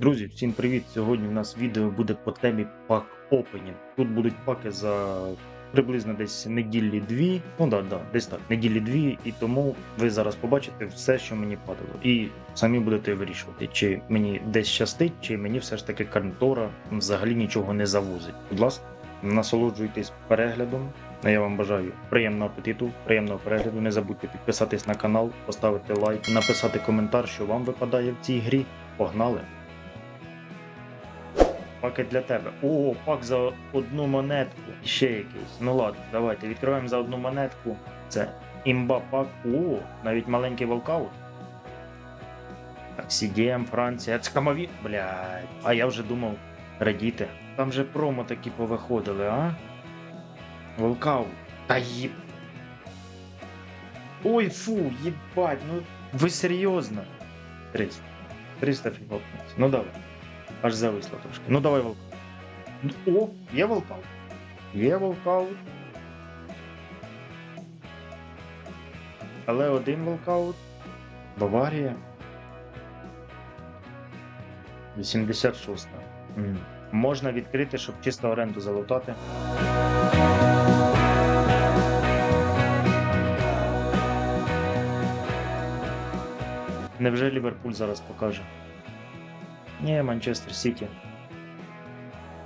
Друзі, всім привіт! Сьогодні у нас відео буде по темі пак опенінг. Тут будуть паки за приблизно десь неділі дві. Ну да, да, десь так, неділі дві, і тому ви зараз побачите все, що мені падало. І самі будете вирішувати, чи мені десь щастить, чи мені все ж таки контора взагалі нічого не завозить. Будь ласка, насолоджуйтесь переглядом. Я вам бажаю приємного апетиту, приємного перегляду. Не забудьте підписатись на канал, поставити лайк, написати коментар, що вам випадає в цій грі. Погнали! Пакет для тебе. О, пак за одну монетку. Ще якийсь. Ну ладно, давайте відкриваємо за одну монетку. Це імба пак. О, навіть маленький волкаут. Так, CDM, Франція. Це камові. Блядь. А я вже думав радіти. Там же промо такі повиходили, а? Волкаут. Та їб. Ой, фу, їбать, ну ви серйозно? 300. 300 фігов. Ну давай. Аж зависло трошки. Ну давай волкаут. О, є волкаут. Є волкаут. Але один волкаут. Баварія. 86. М. Можна відкрити, щоб чисто оренду залутати. Невже Ліверпуль зараз покаже? Ні, Манчестер Сіті.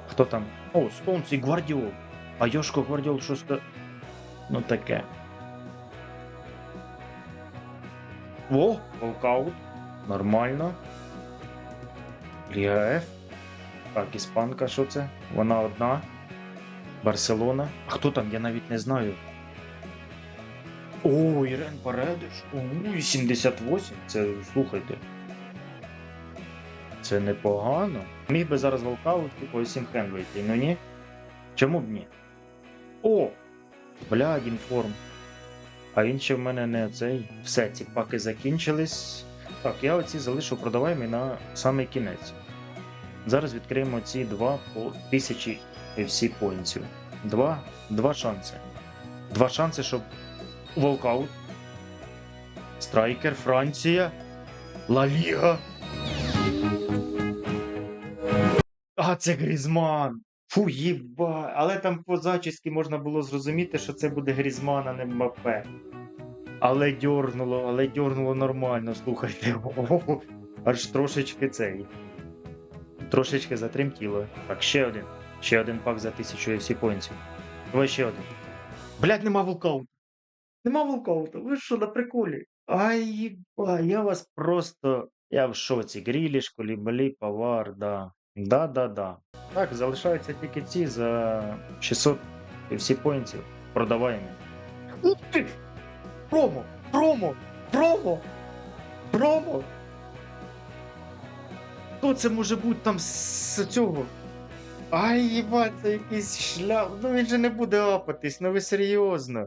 Хто там? О, Стоунс і Гвардіол. А Йошко Гвардіол щось. Ну таке. О, волкаут. Нормально. Ліга Ф. Так, іспанка, що це? Вона одна. Барселона. А хто там? Я навіть не знаю. О, Ірен Паредиш. О, 88. Це слухайте. Це непогано. Міг би зараз волкаут типу Сімхен вийти, ну ні. Чому б ні? О! Блядь, інформ. А він ще в мене не цей. Все, ці паки закінчились. Так, я оці залишу продаваємо на самий кінець. Зараз відкриємо ці два по 1000 FC поінтів. Два, два шанси. Два шанси, щоб волкаут. Страйкер, Франція. Ла Ліга. А, це Грізман. Фу, їба. Але там по зачісті можна було зрозуміти, що це буде Грізман, а не Мбаппе. Але дьорнуло, але дьорнуло нормально, слухайте. Ого, Аж трошечки цей. Трошечки затремтіло. Так, ще один. Ще один пак за 1000 FC поінтів. Давай ще один. Блять, нема волкаута. Нема волкаута. Ви що на приколі? Ай, їба, я вас просто. Я в шоці. Гріліш, колібалі, павар, да. Да, да, да. Так, залишаються тільки ці за 600 і всі поінтів. Продаваємо. Ух ти! Промо! Промо! Промо! Промо! Хто це може бути там з цього? Ай, їбать, це якийсь шлях. Ну він же не буде апатись, ну ви серйозно.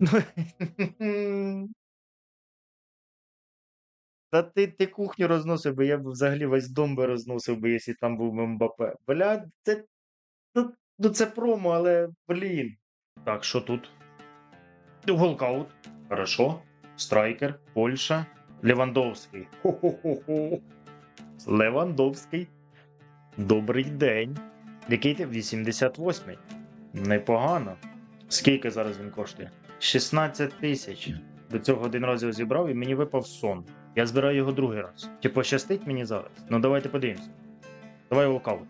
Та ти, ти кухню розносив би, я б взагалі весь дом би розносив би, якщо там був Мбаппе. Бля, це. Ну, ну це промо, але блін. Так, що тут? Волкаут. Хорошо. Страйкер, Польща. Левандовський. Хо-хо-хо-хо. Левандовський. Добрий день. Який ти? 88-й. Непогано. Скільки зараз він коштує? 16 тисяч. До цього один раз його зібрав і мені випав сон. Я збираю його другий раз. Чи пощастить мені зараз? Ну давайте подивимось. Давай волкаут.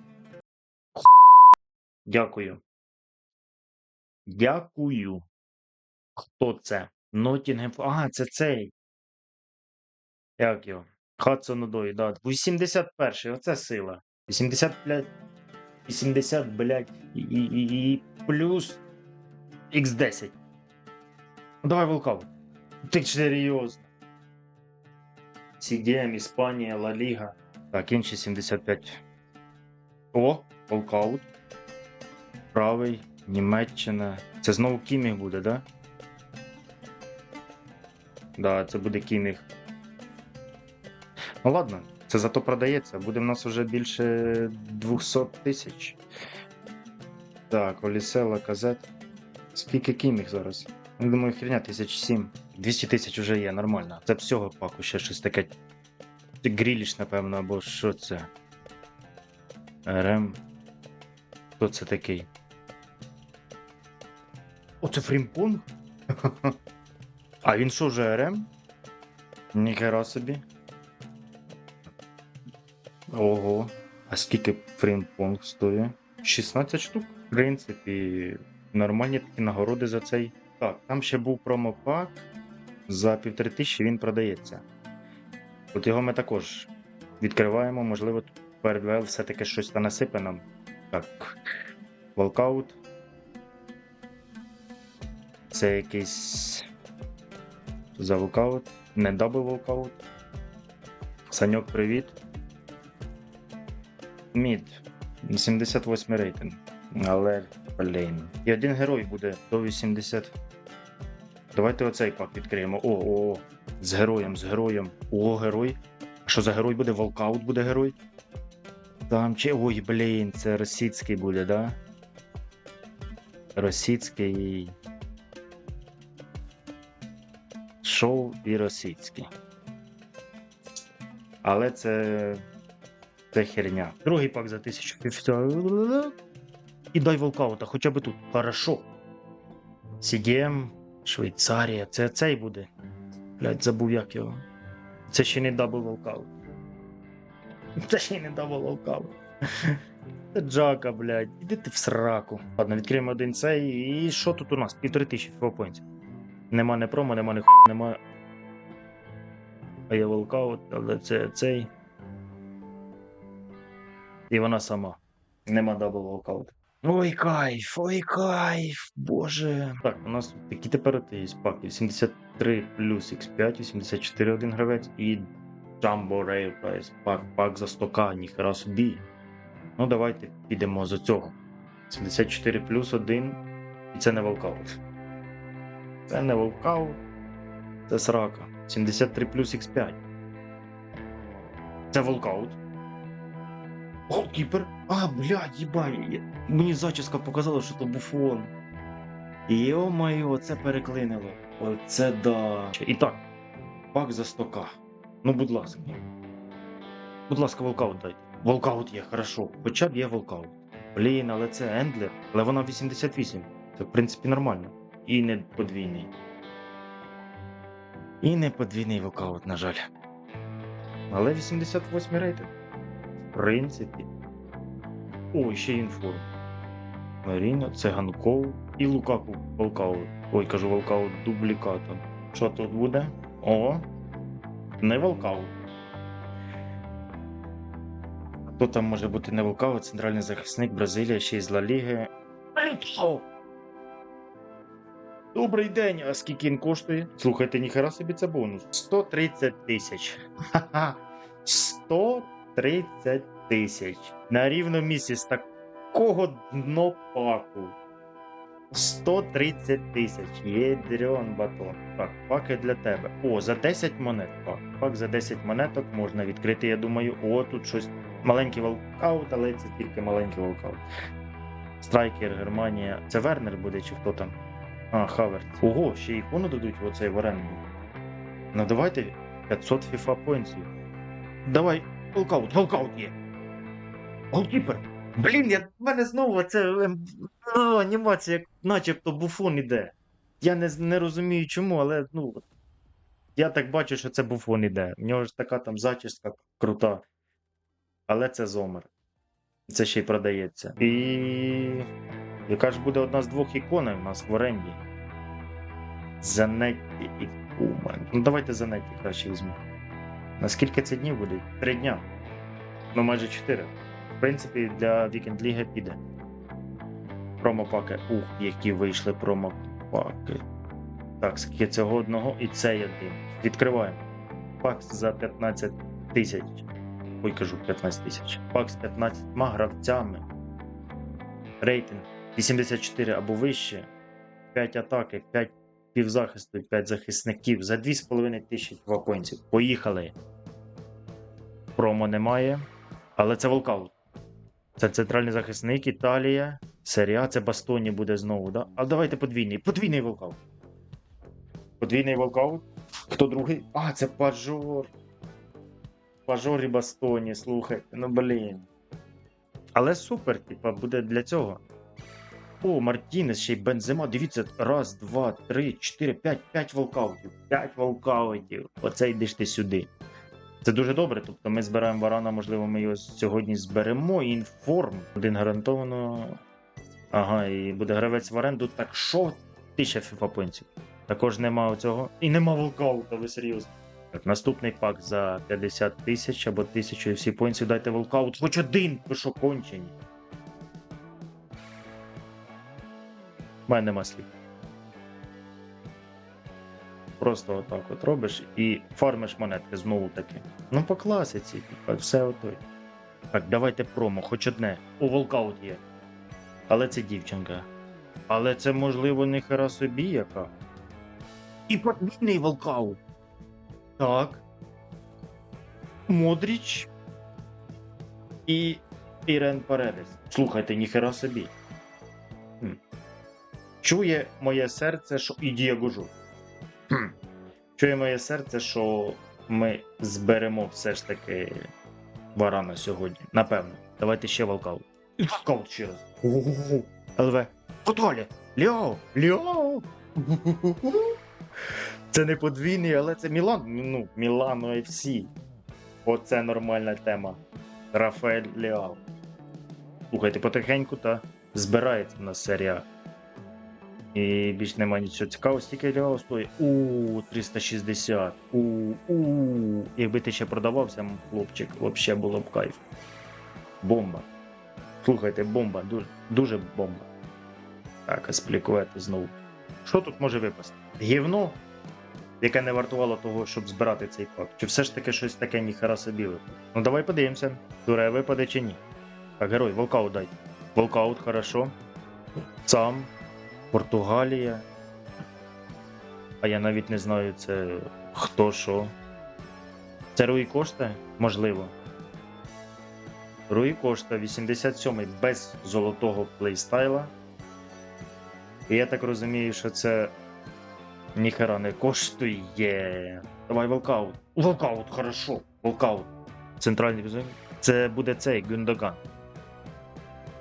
Дякую. Дякую. Хто це? Ноттінгем. А, це цей. Як його? Хадсон Одой, да. 81-й, оце сила. 80, блядь. 80, блядь. І, і, і, плюс X10. Ну давай волкаут. Ти серйозно. CDM, Іспанія, Ла Ліга. Так, інші 75. О, волкаут. Правий, Німеччина. Це знову Кіміг буде, да? Да, це буде Кіміг. Ну ладно, це зато продається. Буде в нас вже більше 200 тисяч. Так, Олісела, Казет. Скільки Кіміг зараз? Я думаю, херня 1007. 200 тисяч вже є, нормально. Це всього паку ще щось таке. Гріліш, напевно, або що це. РМ. Хто це такий? Оце Фрімпунг? А він що вже РМ? Ніхера собі. Ого. А скільки фрімпунг стоїть? 16 штук. В принципі, нормальні такі нагороди за цей. Так, там ще був промопак. За півтори тисячі він продається. От його ми також відкриваємо, можливо, тут перед ВЛ все-таки щось та насипе нам. Так. Волкаут. Це якийсь. За волкаут? Не дабл волкаут. Саньок, привіт. Мід. 78 рейтинг. Але, блін. І один герой буде до 80. Давайте оцей пак відкриємо. О, о, о. З героєм, з героєм. О, герой. Що за герой буде? Волкаут буде герой? Там чи. Ой, блін, це російський буде, да? Російський. Шоу і російський. Але це. Це херня. Другий пак за 1050. І дай волкаута, хоча б тут. Хорошо. CDM, Швейцарія. Це цей буде. Блять, забув як його. Це ще не дабл волкаут. Це ще не дабл волкаут. Це Джака, блядь. Іди ти в сраку. Ладно, відкриємо один цей. І що тут у нас? Півтори тисячі флопоінтів. Нема не промо, нема не ху, нема. А є волкаут, але це цей. І вона сама. Нема дабл волкаут. Ой, кайф, ой, кайф, боже. Так, у нас такі тепер є паки. 73 плюс X5, 84 один гравець і Jumbo Rail Price. Пак, пак за 100к, ніхера собі. Ну, давайте підемо за цього. 74 плюс 1. І це не волкаут. Це не волкаут. Це срака. 73 плюс X5. Це волкаут. Голкіпер. А, блядь, їбай. Мені зачіска показала, що то буфон. Йо-моє, це переклинило. Оце да. І так, пак за 100к. Ну, будь ласка. Будь ласка, волкаут дайте. Волкаут є, хорошо. Хоча б є волкаут. Блін, але це ендлер. Але вона 88. Це, в принципі, нормально. І не подвійний. І не подвійний волкаут, на жаль. Але 88 рейтинг. Принципі. О, ще інформ. Маріна, це Ганков і Лукаку Волкаут. Ой, кажу Волкаут дублікатом. Що тут буде? О! Не Волкаут. Хто там може бути не Волкаут, центральний захисник Бразилія, ще з Ла Ліги. Добрий день, а скільки він коштує? Слухайте, ніхера собі це бонус. 130 тисяч. Ха-ха. 130 тисяч. На рівному місці з такого днопаку. 130 тисяч. Єдрьон батон. Так, паки для тебе. О, за 10 монет. Пак. Пак за 10 монеток можна відкрити, я думаю. О, тут щось. Маленький волкаут, але це тільки маленький волкаут. Страйкер, Германія. Це Вернер буде чи хто там? А, Хаверт. Ого, ще ікону дадуть в оцей в оренду. Ну давайте 500 FIFA поінтів. Давай, волкаут, волкаут є. Голкіпер. Блін, я в мене знову це ем, анімація, як начебто буфон іде. Я не, не розумію чому, але ну. Я так бачу, що це буфон іде. У нього ж така там зачіска крута. Але це зомер. Це ще й продається. І. Яка ж буде одна з двох іконок у нас в оренді? Занетті і. Ну давайте Занетті краще візьмемо. Наскільки це днів буде? Три дня. Ну майже чотири. В принципі, для Вікенд Ліги піде. Промопаки. Ух, які вийшли промопаки. Так, скільки цього одного і цей один. Відкриваємо. Пак за 15 тисяч. Ой, кажу 15 тисяч. Пак з 15 гравцями. Рейтинг 84 або вище. 5 атаки, 5 півзахисту, 5 захисників за 2,5 тисячі ваконців. Поїхали. Промо немає. Але це волкаут. Це центральний захисник, Італія. Серія, це Бастоні буде знову, да? А давайте подвійний. Подвійний волкаут. Подвійний волкаут. Хто другий? А, це Пажор. Пажор і Бастоні, слухайте, ну блін. Але супер, типа, буде для цього. О, Мартінес, ще й бензима. Дивіться, раз, два, три, чотири, п'ять, п'ять волкаутів. П'ять волкаутів. Оце йдеш ти сюди. Це дуже добре. Тобто ми збираємо варана, можливо, ми його сьогодні зберемо. Інформ. Один гарантовано. Ага, і буде гравець в оренду. Так що тисяча фіфа поінтів. Також нема цього. І нема волкаута, ви серйозно. Так, наступний пак за 50 тисяч або 1000 і всі поінтів дайте волкаут. Хоч один, ви що кончені. У мене нема слів. Просто отак от робиш і фармиш монетки знову таки. Ну, по класиці, типа, все отой. Так, давайте промо, хоч одне. О, волкаут є. Але це дівчинка. Але це, можливо, не хера собі яка. І подвійний волкаут. Так. Модріч. І Ірен Паредес. Слухайте, ніхера собі. Чує моє серце, що. І Дієго Жу. Чує моє серце, що ми зберемо все ж таки варана сьогодні. Напевно. Давайте ще волкаут. І волкаут ще раз. ЛВ. Готові. Льо! Льо! Це не подвійний, але це Мілан. Ну, Мілано FC. Оце нормальна тема. Рафаель Леал. Слухайте, потихеньку та збирається в нас серія. І більш нема нічого цікавого, стільки Леал стоїть. У 360. У, у. Якби ти ще продавався, хлопчик, взагалі було б кайф. Бомба. Слухайте, бомба, дуже, дуже бомба. Так, асплікувати знову. Що тут може випасти? Гівно, яке не вартувало того, щоб збирати цей пак. Чи все ж таки щось таке ніхера собі випаде? Ну давай подивимося, туре випаде чи ні. Так, герой, волкаут дай. Волкаут, хорошо. Сам. Португалія. А я навіть не знаю, це хто що. Це Руї Кошта? Можливо. Руї Кошта, 87-й без золотого плейстайла. І я так розумію, що це ніхера не коштує. Давай волкаут. Волкаут, хорошо. Волкаут. Центральний візуал. Це буде цей Гюндоган.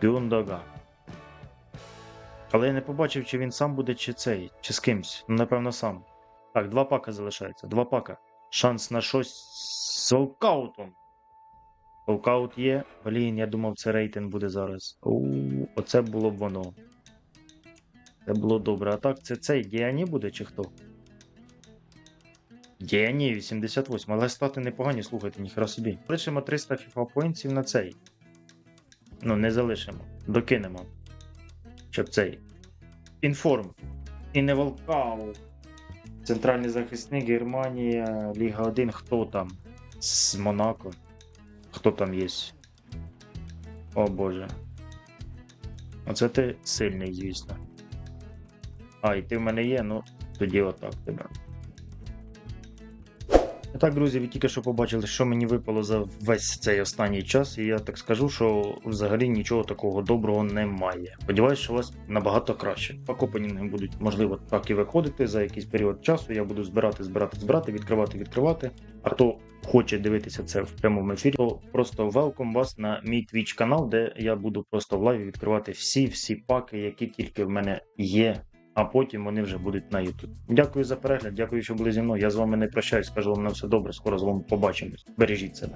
Гюндоган. Але я не побачив, чи він сам буде, чи цей, чи з кимсь. Ну, напевно, сам. Так, два пака залишається. Два пака. Шанс на щось з волкаутом. Волкаут є. Блін, я думав, це рейтинг буде зараз. У, оце було б воно. Це було добре. А так, це цей Діані буде чи хто? Діані 88, але стати непогані, слухайте, ніхера собі. Лишимо 300 FIFA поінтів на цей. Ну, не залишимо. Докинемо. Щоб цей. Інформ. І не Волкау. Центральний захисник Германія, Ліга 1. Хто там? З Монако. Хто там є? О Боже. Оце ти сильний, звісно. А, і ти в мене є, ну тоді отак тебе. Так, друзі, ви тільки що побачили, що мені випало за весь цей останній час, і я так скажу, що взагалі нічого такого доброго немає. Сподіваюсь, що у вас набагато краще. Покопані будуть, можливо, так і виходити за якийсь період часу. Я буду збирати, збирати, збирати, відкривати, відкривати. А хто хоче дивитися це в прямому ефірі, то просто велком вас на мій Twitch канал, де я буду просто в лайві відкривати всі-всі паки, які тільки в мене є а потім вони вже будуть на YouTube. Дякую за перегляд, дякую, що були зі мною. Я з вами не прощаюсь, скажу вам на все добре. Скоро з вами побачимось. Бережіть себе.